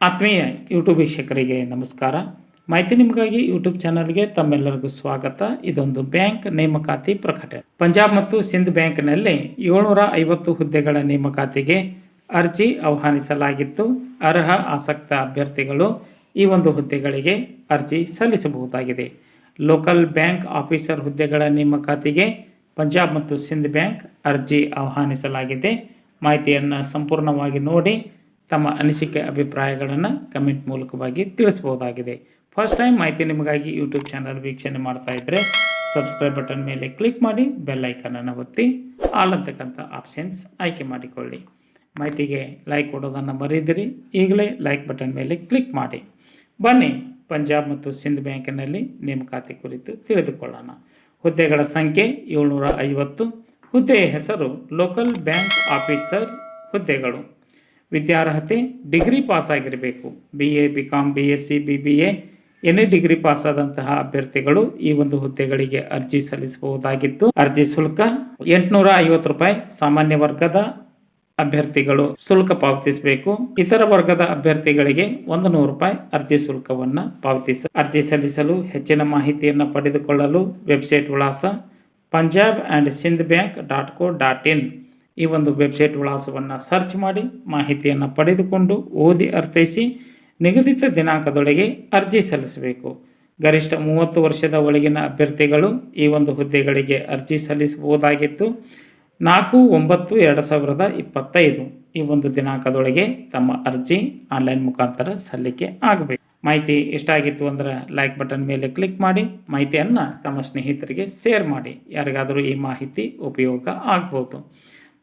ಆತ್ಮೀಯ ಯೂಟ್ಯೂಬ್ ವೀಕ್ಷಕರಿಗೆ ನಮಸ್ಕಾರ. ಮಾಹಿತಿ ನಿಮಗಾಗಿ ಯೂಟ್ಯೂಬ್ ಚಾನಲ್ಗೆ ತಮ್ಮೆಲ್ಲರಿಗೂ ಸ್ವಾಗತ. ಇದೊಂದು ಬ್ಯಾಂಕ್ ನೇಮಕಾತಿ ಪ್ರಕಟಣೆ. ಪಂಜಾಬ್ ಮತ್ತು ಸಿಂಧ್ ಬ್ಯಾಂಕ್ನಲ್ಲಿ ಏಳ್ನೂರ ಐವತ್ತು ಹುದ್ದೆಗಳ ನೇಮಕಾತಿಗೆ ಅರ್ಜಿ ಆಹ್ವಾನಿಸಲಾಗಿತ್ತು. ಅರ್ಹ ಆಸಕ್ತ ಅಭ್ಯರ್ಥಿಗಳು ಈ ಒಂದು ಹುದ್ದೆಗಳಿಗೆ ಅರ್ಜಿ ಸಲ್ಲಿಸಬಹುದಾಗಿದೆ. ಲೋಕಲ್ ಬ್ಯಾಂಕ್ ಆಫೀಸರ್ ಹುದ್ದೆಗಳ ನೇಮಕಾತಿಗೆ ಪಂಜಾಬ್ ಮತ್ತು ಸಿಂಧ್ ಬ್ಯಾಂಕ್ ಅರ್ಜಿ ಆಹ್ವಾನಿಸಲಾಗಿದೆ. ಮಾಹಿತಿಯನ್ನು ಸಂಪೂರ್ಣವಾಗಿ ನೋಡಿ ತಮ್ಮ ಅನಿಸಿಕೆ ಅಭಿಪ್ರಾಯಗಳನ್ನು ಕಮೆಂಟ್ ಮೂಲಕವಾಗಿ ತಿಳಿಸಬಹುದಾಗಿದೆ. ಫಸ್ಟ್ ಟೈಮ್ ಮಾಹಿತಿ ನಿಮಗಾಗಿ ಯೂಟ್ಯೂಬ್ ಚಾನಲ್ ವೀಕ್ಷಣೆ ಮಾಡ್ತಾ ಇದ್ದರೆ ಸಬ್ಸ್ಕ್ರೈಬ್ ಬಟನ್ ಮೇಲೆ ಕ್ಲಿಕ್ ಮಾಡಿ ಬೆಲ್ ಐಕನನ್ನು ಒತ್ತಿ ಆಲ್ ಅಂತಕ್ಕಂಥ ಆಪ್ಷನ್ಸ್ ಆಯ್ಕೆ ಮಾಡಿಕೊಳ್ಳಿ. ಮಾಹಿತಿಗೆ ಲೈಕ್ ಕೊಡೋದನ್ನು ಮರೀದಿರಿ ಈಗಲೇ ಲೈಕ್ ಬಟನ್ ಮೇಲೆ ಕ್ಲಿಕ್ ಮಾಡಿ. ಬನ್ನಿ ಪಂಜಾಬ್ ಮತ್ತು ಸಿಂಧ್ ಬ್ಯಾಂಕಿನಲ್ಲಿ ನೇಮಕಾತಿ ಕುರಿತು ತಿಳಿದುಕೊಳ್ಳೋಣ. ಹುದ್ದೆಗಳ ಸಂಖ್ಯೆ ಏಳ್ನೂರ ಐವತ್ತು. ಹುದ್ದೆಯ ಹೆಸರು ಲೋಕಲ್ ಬ್ಯಾಂಕ್ ಆಫೀಸರ್ ಹುದ್ದೆಗಳು. ವಿದ್ಯಾರ್ಹತೆ ಡಿಗ್ರಿ ಪಾಸ್ ಆಗಿರಬೇಕು B A B com B S C B B A any degree pass ಆದಂತಹ ಅಭ್ಯರ್ಥಿಗಳು ಈ ಒಂದು ಹುದ್ದೆಗಳಿಗೆ ಅರ್ಜಿ ಸಲ್ಲಿಸಬಹುದಾಗಿತ್ತು. ಅರ್ಜಿ ಶುಲ್ಕ ಎಂಟುನೂರ ಐವತ್ತು ರೂಪಾಯಿ ಸಾಮಾನ್ಯ ವರ್ಗದ ಅಭ್ಯರ್ಥಿಗಳು ಶುಲ್ಕ ಪಾವತಿಸಬೇಕು. ಇತರ ವರ್ಗದ ಅಭ್ಯರ್ಥಿಗಳಿಗೆ ಒಂದು ನೂರು ರೂಪಾಯಿ ಅರ್ಜಿ ಶುಲ್ಕವನ್ನು ಪಾವತಿಸ, ಅರ್ಜಿ ಸಲ್ಲಿಸಲು ಹೆಚ್ಚಿನ ಮಾಹಿತಿಯನ್ನು ಪಡೆದುಕೊಳ್ಳಲು ವೆಬ್ಸೈಟ್ ವಿಳಾಸ Punjab and Sind bank dot co dot in. ಈ ಒಂದು ವೆಬ್ಸೈಟ್ ವಿಳಾಸವನ್ನು ಸರ್ಚ್ ಮಾಡಿ ಮಾಹಿತಿಯನ್ನು ಪಡೆದುಕೊಂಡು ಓದಿ ಅರ್ಥೈಸಿ ನಿಗದಿತ ದಿನಾಂಕದೊಳಗೆ ಅರ್ಜಿ ಸಲ್ಲಿಸಬೇಕು. ಗರಿಷ್ಠ ಮೂವತ್ತು ವರ್ಷದ ಒಳಗಿನ ಅಭ್ಯರ್ಥಿಗಳು ಈ ಒಂದು ಹುದ್ದೆಗಳಿಗೆ ಅರ್ಜಿ ಸಲ್ಲಿಸಬಹುದಾಗಿತ್ತು. ನಾಲ್ಕು, ಒಂಬತ್ತು, ಎರಡು ಸಾವಿರದ ಇಪ್ಪತ್ತೈದು ಈ ಒಂದು ದಿನಾಂಕದೊಳಗೆ ತಮ್ಮ ಅರ್ಜಿ ಆನ್ಲೈನ್ ಮುಖಾಂತರ ಸಲ್ಲಿಕೆ ಆಗಬೇಕು. ಮಾಹಿತಿ ಇಷ್ಟ ಆಗಿತ್ತು ಅಂದ್ರೆ ಲೈಕ್ ಬಟನ್ ಮೇಲೆ ಕ್ಲಿಕ್ ಮಾಡಿ, ಮಾಹಿತಿಯನ್ನು ತಮ್ಮ ಸ್ನೇಹಿತರಿಗೆ ಶೇರ್ ಮಾಡಿ. ಯಾರಿಗಾದರೂ ಈ ಮಾಹಿತಿ ಉಪಯೋಗ ಆಗ್ಬೋದು.